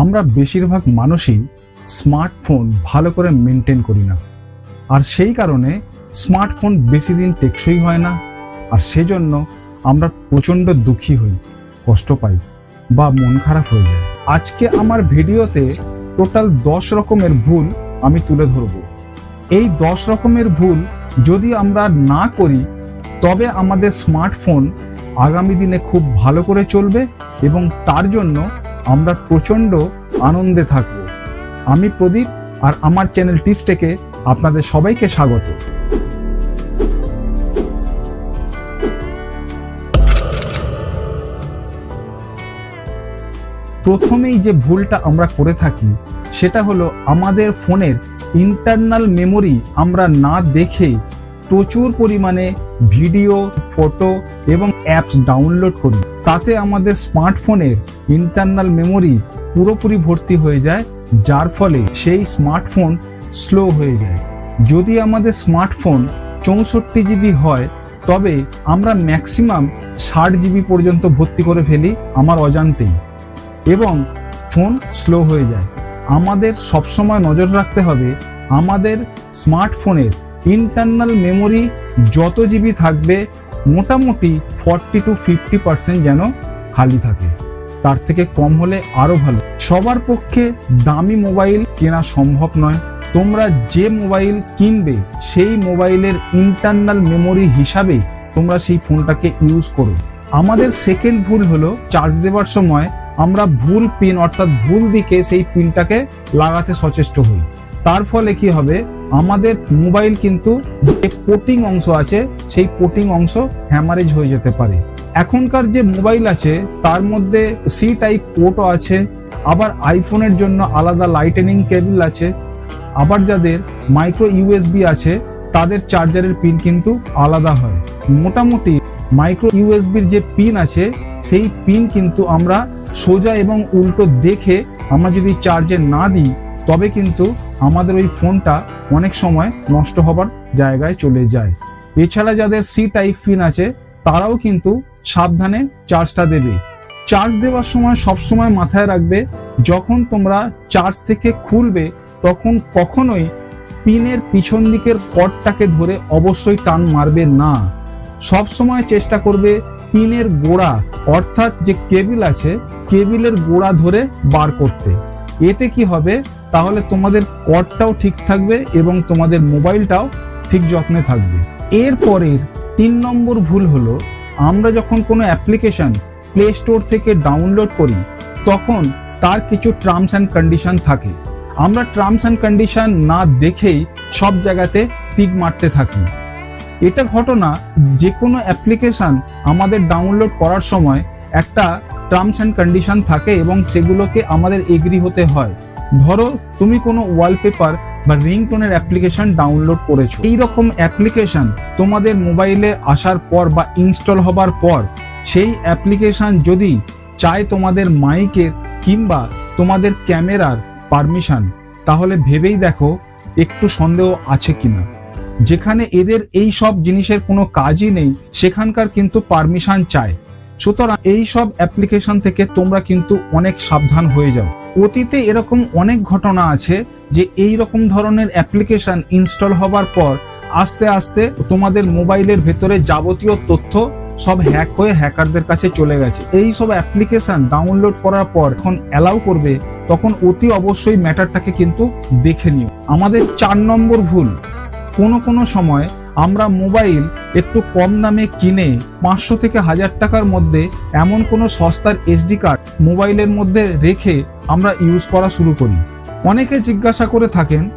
আমরা বেশিরভাগ মানুষই স্মার্টফোন ভালো করে মেনটেন করি না। আর সেই কারণে স্মার্টফোন বেশি দিন টেকসই হয় না, আর সেজন্য আমরা প্রচণ্ড দুঃখী হই, কষ্ট পাই বা মন খারাপ হয়ে যায়। আজকে আমার ভিডিওতে টোটাল দশ রকমের ভুল আমি তুলে ধরব। এই দশ রকমের ভুল যদি আমরা না করি, তবে আমাদের স্মার্টফোন আগামী দিনে খুব ভালো করে চলবে এবং তার জন্য আমরা প্রচণ্ড আনন্দে থাকব। আমি প্রদীপ আর আমার চ্যানেল টিপস থেকে আপনাদের সবাইকে স্বাগত। প্রথমেই যে ভুলটা আমরা করে থাকি, সেটা হলো আমাদের ফোনের ইন্টারনাল মেমোরি আমরা না দেখে প্রচুর পরিমাণে ভিডিও, ফটো এবং অ্যাপস ডাউনলোড করি। তাতে আমাদের স্মার্টফোনের ইন্টারনাল মেমোরি পুরোপুরি ভর্তি হয়ে যায়, যার ফলে সেই স্মার্টফোন স্লো হয়ে যায়। যদি আমাদের স্মার্টফোন চৌষট্টি জিবি হয়, তবে আমরা ম্যাক্সিমাম ষাট জিবি পর্যন্ত ভর্তি করে ফেলি আমার অজান্তেই। এবং ফোন স্লো হয়ে যায়। আমাদের সবসময় নজর রাখতে হবে আমাদের স্মার্টফোনের ইন্টারনাল মেমোরি যত জিবি থাকবে, মোটামুটি ফর্টি টু ফিফটি পার্সেন্ট যেন খালি থাকে। তার থেকে কম হলে আরও ভালো। সবার পক্ষে দামি মোবাইল কেনা সম্ভব নয়। তোমরা যে মোবাইল কিনবে, সেই মোবাইলের ইন্টারনাল মেমোরি হিসাবে তোমরা সেই ফোনটাকে ইউজ করো। আমাদের সেকেন্ড ভুল হলো চার্জ দেওয়ার সময় আমরা ভুল পিন অর্থাৎ ভুল দিকে সেই পিনটাকে লাগাতে সচেষ্ট হই। তার ফলে কি হবে? আমাদের মোবাইল কিন্তু যে পোটিং অংশ আছে, সেই পোটিং অংশ হ্যামারেজ হয়ে যেতে পারে। এখনকার যে মোবাইল আছে, তার মধ্যে সি টাইপ পোর্টও আছে, আবার আইফোনের জন্য আলাদা লাইটেনিং কেবল আছে, আবার যাদের মাইক্রো ইউএসবি আছে, তাদের চার্জারের পিন কিন্তু আলাদা হয়। মোটামুটি মাইক্রো ইউএসবির যে পিন আছে, সেই পিন কিন্তু আমরা সোজা এবং উল্টো দেখে আমরা যদি চার্জে না দিই, তবে কিন্তু আমাদের ওই ফোনটা অনেক সময় নষ্ট হবার জায়গায় চলে যায়। এছাড়া যাদের সি টাইপ পিন আছে, তারাও কিন্তু সাবধানে চার্জটা দেবে। চার্জ দেওয়ার সময় সবসময় মাথায় রাখবে, যখন তোমরা চার্জ থেকে খুলবে, তখন কখনোই পিনের পিছন দিকের কর্ডটাকে ধরে অবশ্যই টান মারবে না। সব সময় চেষ্টা করবে পিনের গোড়া, অর্থাৎ যে কেবিল আছে কেবিলের গোড়া ধরে বার করতে। এতে কি হবে? তাহলে তোমাদের কর্ডটাও ঠিক থাকবে এবং তোমাদের মোবাইলটাও ঠিক যত্নে থাকবে। এরপরের তিন নম্বর ভুল হলো, আমরা যখন কোনো অ্যাপ্লিকেশন প্লে স্টোর থেকে ডাউনলোড করি, তখন তার কিছু টার্মস অ্যান্ড কন্ডিশন থাকে। আমরা টার্মস অ্যান্ড কন্ডিশন না দেখেই সব জায়গাতে টিক মারতে থাকি। এটা ঘটনা যে কোনো অ্যাপ্লিকেশন আমাদের ডাউনলোড করার সময় একটা টার্মস অ্যান্ড কন্ডিশন থাকে এবং সেগুলোকে আমাদের এগ্রি হতে হয়। ধরো, তুমি কোনো ওয়ালপেপার বা রিংটোনের অ্যাপ্লিকেশন ডাউনলোড করেছ। এই রকম অ্যাপ্লিকেশন তোমাদের মোবাইলে আসার পর বা ইনস্টল হবার পর, সেই অ্যাপ্লিকেশন যদি চায় তোমাদের মাইকের কিংবা তোমাদের ক্যামেরার পারমিশন তাহলে ভেবেই দেখো একটু সন্দেহ আছে কিনা। যেখানে এদের এই সব জিনিসের কোনো কাজই নেই, সেখানকার কিন্তু পারমিশন চায়। সুতরাং এই সব অ্যাপ্লিকেশন থেকে তোমরা কিন্তু অনেক সাবধান হয়ে যাও। অতীতে এরকম অনেক ঘটনা আছে যে এই রকম ধরনের অ্যাপ্লিকেশন ইনস্টল হবার পর আস্তে আস্তে তোমাদের মোবাইলের ভেতরে যাবতীয় তথ্য সব হ্যাক হয়ে হ্যাকারদের কাছে চলে গেছে। এই সব অ্যাপ্লিকেশন ডাউনলোড করার পর এখন অ্যালাউ করবে, তখন অতি অবশ্যই ম্যাটারটাকে কিন্তু দেখে নিও। আমাদের চার নম্বর ভুল। কোনো কোনো সময় আমরা মোবাইল একটু কম দামে কিনে পাঁচশো থেকে হাজার টাকার মধ্যে এমন কোনো সস্তার এসডি কার্ড মোবাইলের মধ্যে রেখে আমরা ইউজ করা শুরু করি। অনেকে জিজ্ঞাসা করে থাকেন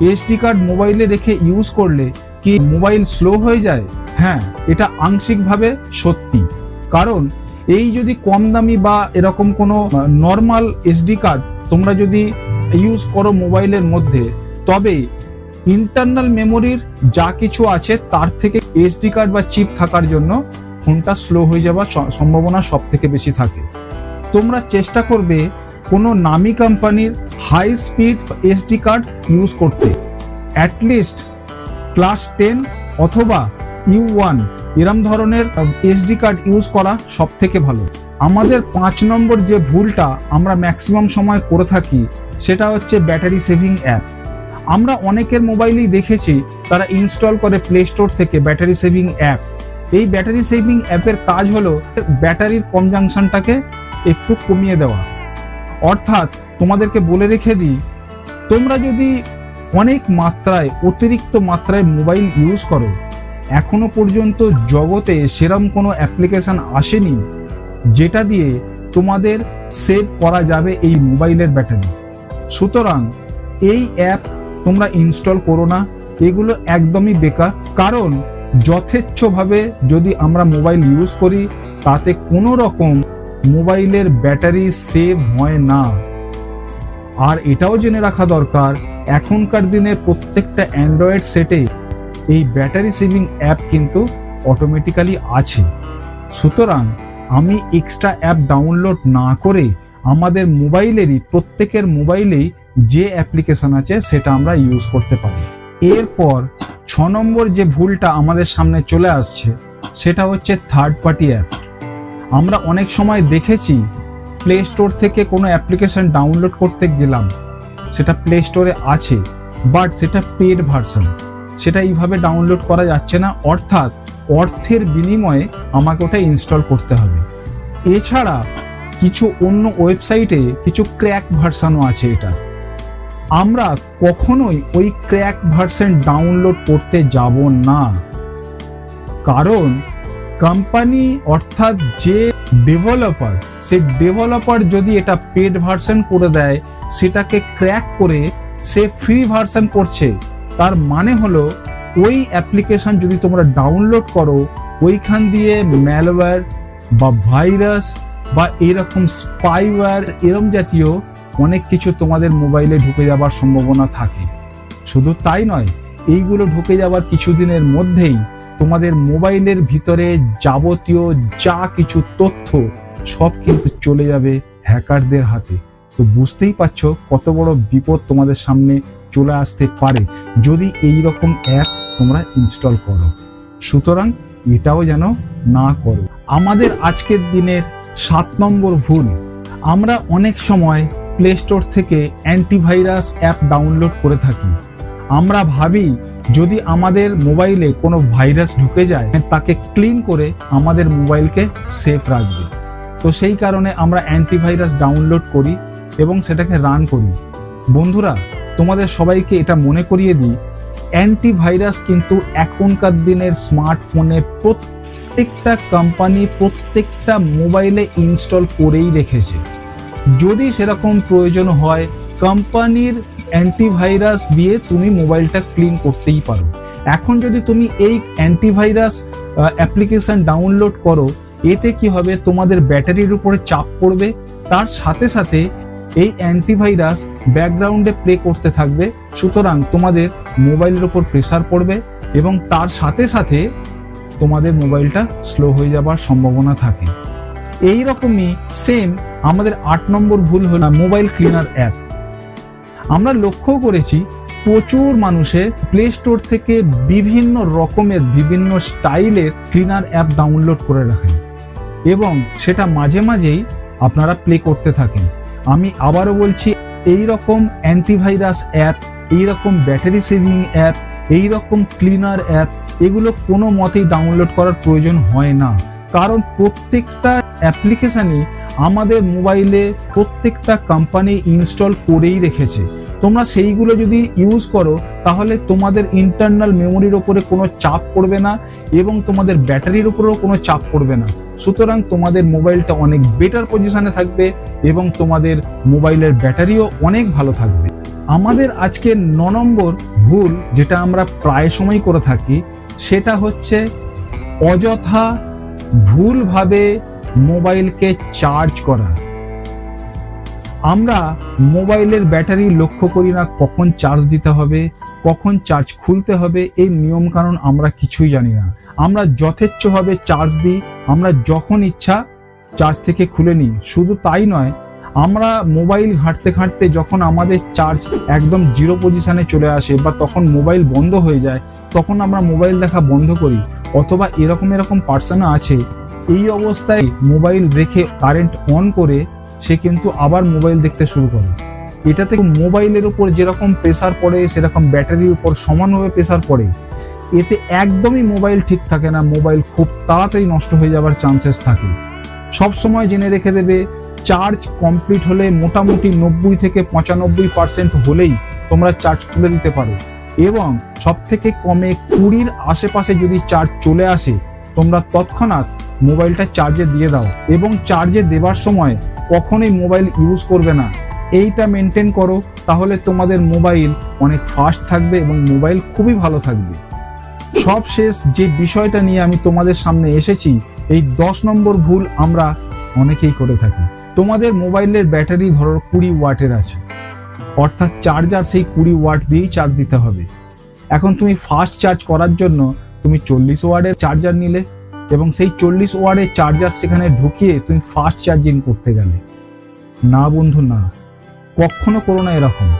এসডি কার্ড মোবাইলে রেখে ইউজ করলে কি মোবাইল স্লো হয়ে যায়? হ্যাঁ এটা আংশিকভাবে সত্যি। কারণ এই যদি কম দামি বা এরকম কোনো নর্মাল এসডি কার্ড তোমরা যদি ইউজ করো মোবাইলের মধ্যে, তবে ইন্টারনাল মেমোরির যা কিছু আছে, তার থেকে এসডি কার্ড বা চিপ থাকার জন্য ফোনটা স্লো হয়ে যাওয়ার সম্ভাবনা সব থেকে বেশি থাকে। তোমরা চেষ্টা করবে কোনো নামি কোম্পানির high speed SD card use করতে। অ্যাটলিস্ট ক্লাস টেন অথবা ইউ ওয়ান এরম ধরনের এসডি কার্ড ইউজ করা সব থেকে ভালো। আমাদের পাঁচ নম্বর যে ভুলটা আমরা ম্যাক্সিমাম সময় করে থাকি, সেটা হচ্ছে ব্যাটারি সেভিং অ্যাপ আমরা অনেকের মোবাইলেই দেখেছি তারা ইনস্টল করে প্লে স্টোর থেকে ব্যাটারি সেভিং অ্যাপ এই ব্যাটারি সেভিং অ্যাপের কাজ হলো ব্যাটারির কনজাংশনটাকে একটু কমিয়ে দেওয়া। অর্থাৎ তোমাদেরকে বলে রেখে দিই, তোমরা যদি অনেক মাত্রায়, অতিরিক্ত মাত্রায় মোবাইল ইউজ করো, এখনও পর্যন্ত জগতে সেরম কোনো অ্যাপ্লিকেশন আসেনি যেটা দিয়ে তোমাদের সেভ করা যাবে এই মোবাইলের ব্যাটারি। সুতরাং এই অ্যাপ তোমরা ইনস্টল করো না, এগুলো একদমই বেকার। কারণ, যথেচ্ছভাবে যদি আমরা মোবাইল ইউজ করি, তাতে কোনো রকম মোবাইলের ব্যাটারি সেভ হয় না। আর এটাও জেনে রাখা দরকার, এখনকার দিনে প্রত্যেকটা অ্যান্ড্রয়েড সেটে এই ব্যাটারি সেভিং অ্যাপ কিন্তু অটোমেটিক্যালি আছে। সুতরাং, আমি এক্সট্রা অ্যাপ ডাউনলোড না করে আমাদের মোবাইলেরই, প্রত্যেকের মোবাইলেই যে অ্যাপ্লিকেশন আছে সেটা আমরা ইউজ করতে পারি। এরপর ছ নম্বর যে ভুলটা আমাদের সামনে চলে আসছে, সেটা হচ্ছে থার্ড পার্টি অ্যাপ আমরা অনেক সময় দেখেছি প্লে স্টোর থেকে কোনো অ্যাপ্লিকেশন ডাউনলোড করতে গেলাম, সেটা প্লে স্টোরে আছে বাট সেটা পেড ভার্সন সেটা এইভাবে ডাউনলোড করা যাচ্ছে না, অর্থাৎ অর্থের বিনিময়ে আমাকে ওটা ইনস্টল করতে হবে। এছাড়া কিছু অন্য ওয়েবসাইটে কিছু ক্র্যাক ভার্সানও আছে এটা। আমরা কখনোই ওই ক্র্যাক ভার্সন ডাউনলোড করতে যাব না। কারণ কোম্পানি অর্থাৎ যে ডেভেলপার সে ডেভেলপার যদি এটা পেড ভার্সন করে দেয়, সেটাকে ক্র্যাক করে সে ফ্রি ভার্সন করছে, তার মানে হলো ওই অ্যাপ্লিকেশন যদি তোমরা ডাউনলোড করো, ওইখান দিয়ে ম্যালওয়্যার বা ভাইরাস বা এরকম স্পাইওয়্যার এরম জাতীয় অনেক কিছু তোমাদের মোবাইলে ঢুকে যাবার সম্ভাবনা থাকে। শুধু তাই নয়, এইগুলো ঢুকে যাবার কিছুদিনের মধ্যেই তোমাদের মোবাইলের ভিতরে যাবতীয় যা কিছু তথ্য সব কিন্তু চলে যাবে হ্যাকারদের হাতে। তো বুঝতেই পারছ কত বড় বিপদ তোমাদের সামনে চলে আসতে পারে যদি এই রকম অ্যাপ তোমরা ইনস্টল করো। সুতরাং এটাও যেন না করো। আমাদের আজকের দিনের সাত নম্বর ভুল। আমরা অনেক সময় প্লে স্টোর থেকে অ্যান্টিভাইরাস অ্যাপ ডাউনলোড করে থাকি। আমরা ভাবি, যদি আমাদের মোবাইলে কোনো ভাইরাস ঢুকে যায়, তাকে ক্লিন করে আমাদের মোবাইলকে সেফ রাখবে। তো সেই কারণে আমরা অ্যান্টিভাইরাস ডাউনলোড করি এবং সেটাকে রান করি। বন্ধুরা, তোমাদের সবাইকে এটা মনে করিয়ে দিই অ্যান্টিভাইরাস কিন্তু এখনকার দিনের স্মার্টফোনে প্রত্যেকটা কোম্পানি প্রত্যেকটা মোবাইলে ইনস্টল করেই রেখেছে। যদি সেরকম প্রয়োজন হয়, কোম্পানির অ্যান্টিভাইরাস দিয়ে তুমি মোবাইলটা ক্লিন করতেই পারো। এখন যদি তুমি এই অ্যান্টিভাইরাস অ্যাপ্লিকেশন ডাউনলোড করো, এতে কি হবে? তোমাদের ব্যাটারির উপরে চাপ পড়বে। তার সাথে সাথে এই অ্যান্টিভাইরাস ব্যাকগ্রাউন্ডে প্লে করতে থাকবে। সুতরাং তোমাদের মোবাইলের উপর প্রেসার পড়বে এবং তার সাথে সাথে তোমাদের মোবাইলটা স্লো হয়ে যাবার সম্ভাবনা থাকে। এই রকমই সেম আমাদের আট নম্বর ভুল হলো মোবাইল ক্লিনার অ্যাপ আমরা লক্ষ্য করেছি প্রচুর মানুষের প্লে স্টোর থেকে বিভিন্ন রকমের বিভিন্ন স্টাইলের ক্লিনার অ্যাপ ডাউনলোড করে রাখেন এবং সেটা মাঝে মাঝেই আপনারা প্লে করতে থাকেন। আমি আবারও বলছি এই রকম অ্যান্টিভাইরাস অ্যাপ এই রকম ব্যাটারি সেভিং অ্যাপ এই রকম ক্লিনার অ্যাপ এগুলো কোনো মতেই ডাউনলোড করার প্রয়োজন হয় না। কারণ প্রত্যেকটা অ্যাপ্লিকেশনই আমাদের মোবাইলে প্রত্যেকটা কোম্পানি ইনস্টল করেই রেখেছে। তোমরা সেইগুলো যদি ইউজ করো, তাহলে তোমাদের ইন্টারনাল মেমোরির ওপরে কোনো চাপ পড়বে না এবং তোমাদের ব্যাটারির উপরেও কোনো চাপ পড়বে না। সুতরাং তোমাদের মোবাইলটা অনেক বেটার পজিশনে থাকবে এবং তোমাদের মোবাইলের ব্যাটারিও অনেক ভালো থাকবে। আমাদের আজকে ন নম্বর ভুল, যেটা আমরা প্রায় সময় করে থাকি, সেটা হচ্ছে অযথা ভুলভাবে মোবাইলকে চার্জ করা। আমরা মোবাইলের ব্যাটারি লক্ষ্য করি না কখন চার্জ দিতে হবে, কখন চার্জ খুলতে হবে, এই নিয়ম কারণ আমরা কিছুই জানি না। আমরা যথেচ্ছভাবে চার্জ দিই, আমরা যখন ইচ্ছা চার্জ থেকে খুলে নিই। শুধু তাই নয় আমরা মোবাইল ঘাঁটতে ঘাঁটতে যখন আমাদের চার্জ একদম জিরো পজিশনে চলে আসে বা তখন মোবাইল বন্ধ হয়ে যায়, তখন আমরা মোবাইল দেখা বন্ধ করি অথবা এরকম এরকম পার্সনও আছে। এই অবস্থায় মোবাইল রেখে কারেন্ট অন করে সে কিন্তু আবার মোবাইল দেখতে শুরু করে। এটাতে মোবাইলের উপর যেরকম প্রেসার পড়ে, সেরকম ব্যাটারির উপর সমানভাবে প্রেসার পড়ে। এতে একদমই মোবাইল ঠিক থাকে না, মোবাইল খুব তাড়াতাড়ি নষ্ট হয়ে যাওয়ার চান্সেস থাকে। সব সময় জেনে রেখে দেবে চার্জ কমপ্লিট হলে মোটামুটি নব্বই থেকে পঁচানব্বই পার্সেন্ট হলেই তোমরা চার্জ খুলে দিতে পারো। এবং সব থেকে কমে কুড়ির আশেপাশে যদি চার্জ চলে আসে, তোমরা তৎক্ষণাৎ মোবাইলটা চার্জে দিয়ে দাও। এবং চার্জে দেবার সময় কখনোই মোবাইল ইউজ করবে না। এইটা মেনটেন করো, তাহলে তোমাদের মোবাইল অনেক ফাস্ট থাকবে এবং মোবাইল খুবই ভালো থাকবে। সব শেষ যে বিষয়টা নিয়ে আমি তোমাদের সামনে এসেছি এই দশ নম্বর ভুল আমরা অনেকেই করে থাকি। তোমাদের মোবাইলের ব্যাটারি ধরো কুড়ি ওয়াটের আছে। অর্থাৎ চার্জার সেই কুড়ি ওয়াট দিয়েই চার্জ দিতে হবে। এখন তুমি ফাস্ট চার্জ করার জন্য তুমি চল্লিশ ওয়ার্ডের চার্জার নিলে এবং সেই চল্লিশ ওয়ার্ডের চার্জার সেখানে ঢুকিয়ে তুমি ফাস্ট চার্জিং করতে গেলে। না বন্ধু, না। কখনো করো না এরকম।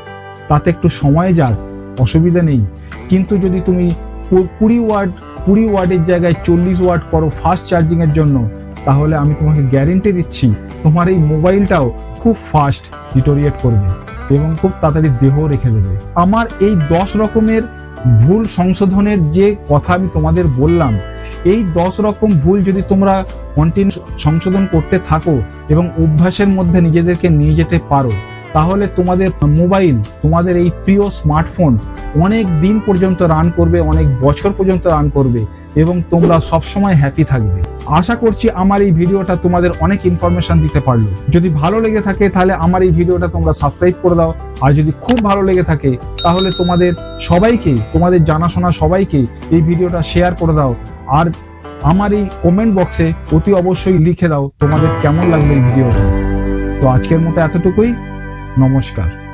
তাতে একটু সময় যাক, অসুবিধা নেই। কিন্তু যদি তুমি কুড়ি ওয়ার্ড কুড়ি ওয়ার্ডের জায়গায় চল্লিশ ওয়ার্ড করো ফাস্ট চার্জিং এর জন্য, তাহলে আমি তোমাকে গ্যারেন্টি দিচ্ছি তোমার এই মোবাইলটাও খুব ফাস্ট ডিটোরিয়েট করবে এবং খুব তাড়াতাড়ি দেহ রেখে দেবে। আমার এই দশ রকমের ভুল সংশোধনের যে কথা আমি তোমাদের বললাম, এই দশ রকম ভুল যদি তোমরা কন্টিনিউ সংশোধন করতে থাকো এবং অভ্যাসের মধ্যে নিজেদেরকে নিয়ে যেতে পারো তাহলে তোমাদের মোবাইল, তোমাদের এই প্রিয় স্মার্টফোন অনেক দিন পর্যন্ত রান করবে, অনেক বছর পর্যন্ত রান করবে এবং তোমরা সবসময় হ্যাপি থাকবে। আশা করছি আমার এই ভিডিওটা তোমাদের অনেক ইনফরমেশন দিতে পারল। যদি ভালো লেগে থাকে তাহলে আমার এই ভিডিওটা তোমরা সাবস্ক্রাইব করে দাও। আর যদি খুব ভালো লেগে থাকে তাহলে তোমাদের সবাইকে, তোমাদের জানাশোনা সবাইকে এই ভিডিওটা শেয়ার করে দাও। আর আমার এই কমেন্ট বক্সে অতি অবশ্যই লিখে দাও তোমাদের কেমন লাগল এই ভিডিওটা। তো আজকের মতো এতটুকুই। নমস্কার।